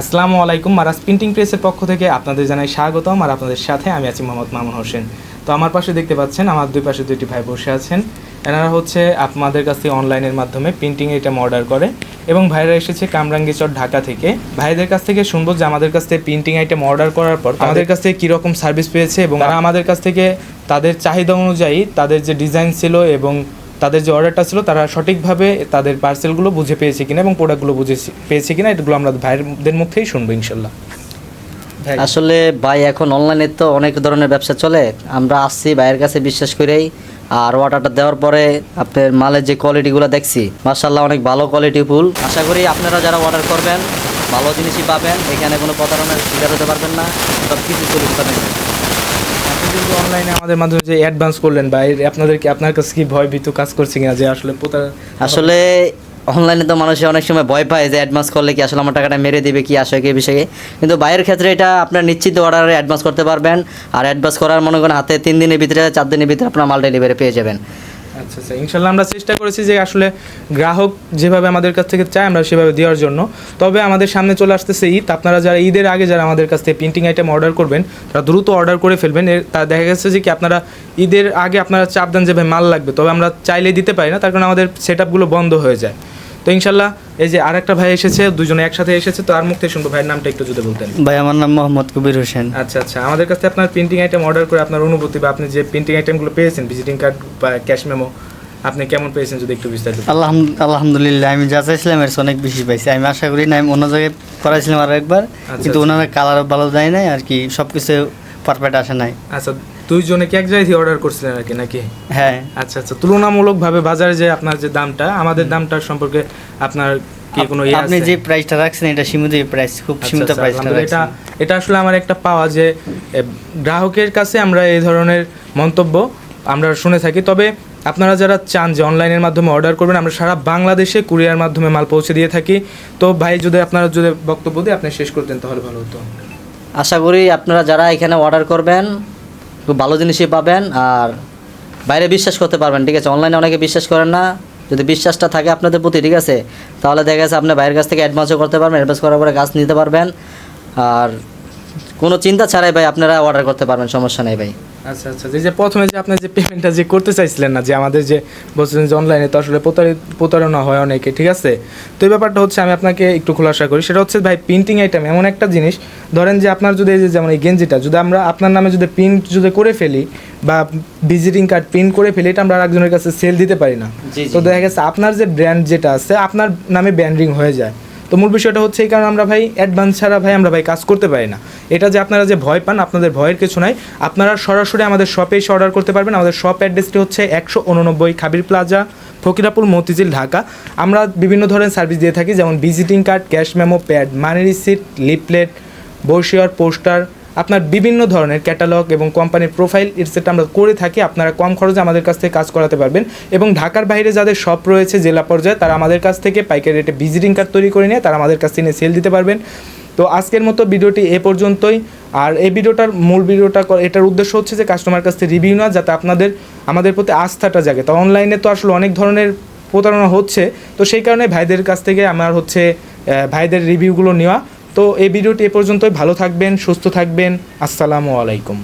আসসালামু আলাইকুম। Marajo printing প্রেসের পক্ষ থেকে আপনাদের জানাই স্বাগতম আর আপনাদের সাথে আমি আছি মোহাম্মদ মামুন হোসেন। তো আমার পাশে দেখতে পাচ্ছেন আমার দুই পাশে দুইটি ভাই বসে আছেন। এনারা হচ্ছে আপনাদের কাছে অনলাইনের মাধ্যমে প্রিন্টিং আইটেম অর্ডার করে এবং ভাইরা এসেছে কামরাঙ্গীচর ঢাকা থেকে। ভাইদের কাছ থেকে শুনব যে আমাদের কাছ থেকে প্রিন্টিং আইটেম অর্ডার করার পর আমাদের কাছ থেকে কীরকম সার্ভিস পেয়েছে এবং তারা আমাদের কাছ থেকে তাদের চাহিদা অনুযায়ী তাদের যে ডিজাইন ছিল এবং তাদের যে অর্ডারটা ছিল তারা সঠিকভাবে তাদের পার্সেলগুলো বুঝে পেয়েছে কিনা এবং প্রোডাক্টগুলো বুঝে পেয়েছে কিনা এগুলো আমরা ভাইয়ের মুখ থেকেই শুনব ইনশাল্লাহ। আসলে ভাই এখন অনলাইনে তো অনেক ধরনের ব্যবসা চলে। আমরা আসছি ভাইয়ের কাছে বিশ্বাস করেই আর অর্ডারটা দেওয়ার পরে আপনার মালের যে কোয়ালিটিগুলো দেখছি মার্শাল্লাহ অনেক ভালো কোয়ালিটি ফুল। আশা করি আপনারা যারা অর্ডার করবেন ভালো জিনিসই পাবেন। এখানে কোনো প্রতারণার শিকার হতে পারবেন না। সব কিছু পাবেন। আপনি কিন্তু অনলাইনে আমাদের মাধ্যমে যে অ্যাডভান্স করলেন বা আপনাদের কি, আপনার কাছে কি ভয় ভীত কাজ করছে কিনা যে আসলে আসলে অনলাইনে তো মানুষে অনেক সময় ভয় পায় যে অ্যাডভান্স করলে কি আসলে আমার টাকাটা মেরে দেবে, কি আসে কি বিষয়ে। কিন্তু বাইরের ক্ষেত্রে এটা আপনার নিশ্চিত অর্ডারে অ্যাডভান্স করতে পারবেন। আর অ্যাডভান্স করার মনে করেন হাতে তিন দিনের ভিতরে, চার দিনের ভিতরে আপনার মাল ডেলিভারি পেয়ে যাবেন। আচ্ছা আচ্ছা। ইনশাল্লাহ আমরা চেষ্টা করেছি যে আসলে গ্রাহক যেভাবে আমাদের কাছ থেকে চায় আমরা সেভাবে দেওয়ার জন্য। তবে আমাদের সামনে চলে আসতেছে ঈদ। আপনারা যারা ঈদের আগে যারা আমাদের কাছ থেকে প্রিন্টিং আইটেম অর্ডার করবেন, তারা দ্রুত অর্ডার করে ফেলবেন। তা দেখা গেছে যে কি আপনারা ঈদের আগে আপনারা চাপ দেন যে ভাই মাল লাগবে, তবে আমরা চাইলে দিতে পারি না, তার কারণে আমাদের সেট আপগুলো বন্ধ হয়ে যায়। তো ইনশাল্লাহ এই যে আরেকটা ভাই এসেছে দুজনে একসাথে এসেছে তো আর মুখ থেকে শুনব ভাইয়ের নামটা একটু যদি বলতেন ভাই আমার নাম মোহাম্মদ কবির হোসেন আচ্ছা আচ্ছা আমাদের কাছে আপনার প্রিন্টিং আইটেম অর্ডার করে আপনার অনুভূতি বা আপনি যে প্রিন্টিং আইটেমগুলো পেয়েছেন ভিজিটিং কার্ড বা ক্যাশ মেমো আপনি কেমন পেয়েছেন যদি একটু বিস্তারিত। আল্লাহ আলহামদুলিল্লাহ আমি যা চাইছিলাম এর অনেক বেশি পাইছি আমি আশা করি না আমি অন্য জায়গায় করাইছিলাম আরও একবার কিন্তু আচ্ছা। ওনারা কালার ভালো দেয় নাই আর কি সব কিছু পারফেক্ট আসে নাই। আচ্ছা দুইজনে কি এক জায়গায় অর্ডার করছিলেন আর কি নাকি? হ্যাঁ। আচ্ছা আচ্ছা তুলনামূলকভাবে বাজারে যে আপনার যে দামটা আমাদের দামটার সম্পর্কে আপনার কি কোনো ইয়ে আপনি যে প্রাইসটা রাখছেন এটা সীমিত প্রাইস খুব আচ্ছা, সীমিত আচ্ছা, প্রাইসটা এটা এটা আসলে আমার একটা পাওয়া যে গ্রাহকের কাছে আমরা এই ধরনের মন্তব্য আমরা শুনে থাকি। তবে আপনারা যারা চান যে অনলাইনের মাধ্যমে অর্ডার করবেন আমরা সারা বাংলাদেশে কুরিয়ার মাধ্যমে মাল পৌঁছে দিয়ে থাকি। তো ভাই যদি আপনারা যদি বক্তব্য দিয়ে আপনি শেষ করতেন তাহলে ভালো হতো। আশা করি আপনারা যারা এখানে অর্ডার করবেন, খুব ভালো জিনিসই পাবেন আর বাইরে বিশ্বাস করতে পারবেন, ঠিক আছে? অনলাইনে অনেকে বিশ্বাস করেন না। যদি বিশ্বাসটা থাকে আপনাদের প্রতি, ঠিক আছে? তাহলে দেখা গেছে আপনি বাইরের কাছ থেকে অ্যাডভান্সও করতে পারবেন অ্যাডভান্স করার পরে কাজ নিতে পারবেন। আর কোনো চিন্তা ছাড়াই ভাই আপনারা অর্ডার করতে পারবেন, সমস্যা নেই ভাই। আচ্ছা আচ্ছা। যে যে প্রথমে যে আপনি যে পেমেন্টটা যে করতে চাইছিলেন না যে আমাদের যে বলছিলেন যে অনলাইনে তো আসলে প্রতারণা হয় অনেকে ঠিক আছে? তো এই ব্যাপারটা হচ্ছে আমি আপনাকে একটু খোলাসা করি। সেটা হচ্ছে ভাই প্রিন্টিং আইটেম এমন একটা জিনিস ধরেন যে আপনার যদি এই যে যেমন এই গেঞ্জিটা যদি আমরা আপনার নামে যদি প্রিন্ট যদি করে ফেলি বা ভিজিটিং কার্ড প্রিন্ট করে ফেলি এটা আমরা আরেকজনের কাছে সেল দিতে পারি না। তো দেখা গেছে আপনার যে ব্র্যান্ড যেটা আছে আপনার নামে ব্র্যান্ডিং হয়ে যায়। তো মূল বিষয়টা হচ্ছে এই কারণে আমরা ভাই অ্যাডভান্স ছাড়া ভাই আমরা ভাই কাজ করতে পারি না। এটা যে আপনারা যে ভয় পান, আপনাদের ভয়ের কিছু নাই। আপনারা সরাসরি আমাদের শপে এসে অর্ডার করতে পারবেন। আমাদের শপ অ্যাড্রেসটি হচ্ছে একশো উননব্বই খাবির প্লাজা ফকিরাপুর মতিঝিল, ঢাকা। আমরা বিভিন্ন ধরনের সার্ভিস দিয়ে থাকি, যেমন visiting card cash memo pad money receipt leaflet brochure poster আপনার বিভিন্ন ধরনের ক্যাটালগ এবং কোম্পানির প্রোফাইল এটসেট্রা আমরা করে থাকি, আপনারা কম খরচে আমাদের কাছ থেকে কাজ করাতে পারবেন। এবং ঢাকার বাইরে যাদের শপ রয়েছে, জেলা পর্যায়ে, তারা আমাদের কাছ থেকে পাইকারি রেটে ভিজিটিং কার্ড তৈরি করে নিয়ে তারা আমাদের কাছ থেকে সেল দিতে পারবেন। তো আজকের মতো ভিডিওটি এ পর্যন্তই। আর এই ভিডিওটার মূল ভিডিওটা এটার উদ্দেশ্য হচ্ছে যে কাস্টমার কাছ থেকে রিভিউ না যাতে আপনাদের, আমাদের প্রতি আস্থাটা জাগে। তো অনলাইনে তো আসলে অনেক ধরনের প্রতারণা হচ্ছে। তো সেই কারণে ভাইদের কাছ থেকে আমার হচ্ছে ভাইদের রিভিউগুলো নেওয়া। তো এই ভিডিওটি এ পর্যন্তই। ভালো থাকবেন সুস্থ থাকবেন। আসসালামু আলাইকুম।